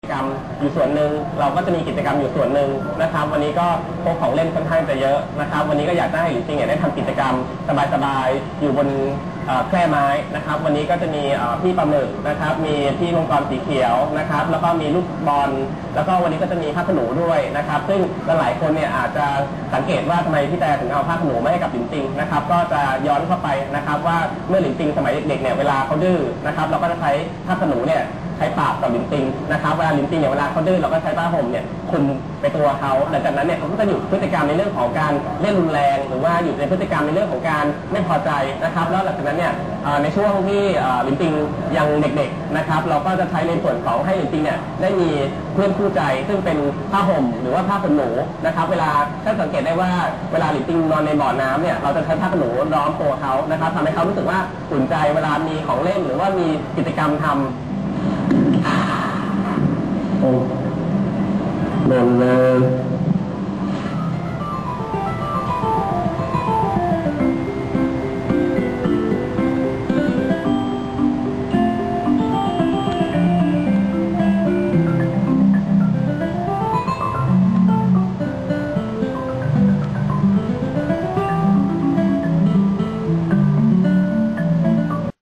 กิจกรรมอยู่ส่วนหนึ่งเราก็จะมีกิจกรรมอยู่ส่วนหนึ่งนะครับ วันนี้ก็พกของเล่นค่อนข้างจะเยอะนะครับ วันนี้ก็อยากจะให้หลินจริงเนี่ยได้ทำกิจกรรมสบายๆอยู่บนแคร่ไม้นะครับ วันนี้ก็จะมีพี่ปลาหมึกนะครับ มีพี่มังกรสีเขียวนะครับ แล้วก็มีลูกบอลแล้วก็วันนี้ก็จะมีผ้าขนหนูด้วยนะครับ ซึ่งหลายคนเนี่ยอาจจะสังเกตว่าทำไมพี่แต่ถึงเอาผ้าขนหนูมาให้กับหลินจิงนะครับ ก็จะย้อนเข้าไปนะครับ ว่าเมื่อหลินจิงสมัยเด็กๆเนี่ยเวลาเขาดื้อนะครับ เราก็จะใช้ผ้าขนหนูเนี่ย ใช้ปากกับลิ้นปิงนะครับเวลาลิ้นปิงเนี่ยเวลาเขาดื้อเราก็ใช้ผ้าห่มเนี่ยคลุมไปตัวเขาหลังจากนั้นเนี่ยเขาก็จะหยุดพฤติกรรมในเรื่องของการเล่นรุนแรง หรือว่าหยุดในพฤติกรรมในเรื่องของการไม่พอใจนะครับ แล้วหลังจากนั้นเนี่ยในช่วงที่ลิ้นปิงยังเด็กๆนะครับ เราก็จะใช้ในส่วนของให้ลิ้นปิงเนี่ยได้มีเพื่อนคู่ใจ ซึ่งเป็นผ้าห่มหรือว่าผ้าขนหนูนะครับ เวลาถ้าสังเกตได้ว่าเวลาลิ้นปิงนอนในบ่อน้ำเนี่ยเราจะใช้ผ้าขนหนูล้อมตัวเขานะครับทำให้เขารู้สึกว่าอุ่นใจเวลามีของเล่นหรือว่ามีกิจกรรมทำ Men eh,